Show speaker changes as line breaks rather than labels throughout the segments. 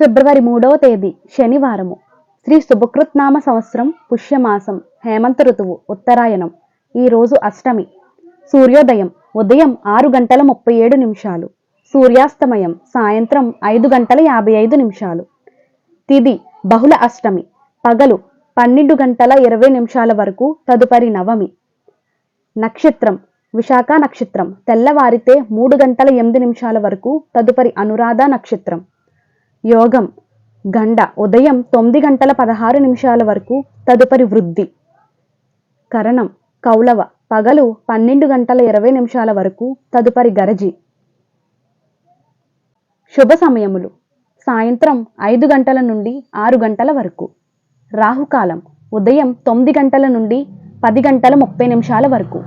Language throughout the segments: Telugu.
ఫిబ్రవరి మూడవ తేదీ శనివారము. శ్రీ సుభకృత్నామ సంవత్సరం పుష్యమాసం హేమంత ఋతువు ఉత్తరాయణం. ఈరోజు అష్టమి. సూర్యోదయం ఉదయం ఆరు గంటల ముప్పై ఏడు నిమిషాలు. సూర్యాస్తమయం సాయంత్రం ఐదు గంటల యాభై ఐదు నిమిషాలు. తిది బహుళ అష్టమి. పగలు పన్నెండు గంటల ఇరవై నిమిషాల వరకు తదుపరి నవమి. నక్షత్రం విశాఖ నక్షత్రం. తెల్లవారితే మూడు గంటల ఎనిమిది నిమిషాల వరకు తదుపరి అనురాధ నక్షత్రం. యోగం గండ ఉదయం తొమ్మిది గంటల పదహారు నిమిషాల వరకు తదుపరి వృద్ధి. కరణం కౌలవ పగలు పన్నెండు గంటల ఇరవై నిమిషాల వరకు తదుపరి గరజి. శుభ సమయములు సాయంత్రం ఐదు గంటల నుండి ఆరు గంటల వరకు. రాహుకాలం ఉదయం తొమ్మిది గంటల నుండి పది గంటల ముప్పై నిమిషాల వరకు.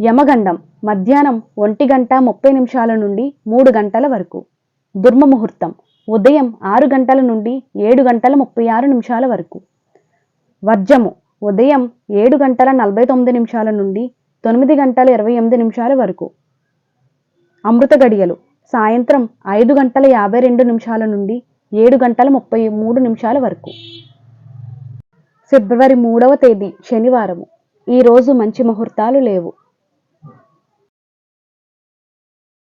యమగండం మధ్యాహ్నం ఒంటి గంట ముప్పై నిమిషాల నుండి మూడు గంటల వరకు. దుర్మముహూర్తం ఉదయం ఆరు గంటల నుండి ఏడు గంటల ముప్పై ఆరు నిమిషాల వరకు. వర్జము ఉదయం ఏడు గంటల నలభై తొమ్మిది నిమిషాల నుండి తొమ్మిది గంటల ఇరవై ఎనిమిది నిమిషాల వరకు. అమృత గడియలు సాయంత్రం ఐదు గంటల యాభై రెండు నిమిషాల నుండి ఏడు గంటల ముప్పై మూడు నిమిషాల వరకు. ఫిబ్రవరి మూడవ తేదీ శనివారము. ఈరోజు మంచి ముహూర్తాలు లేవు.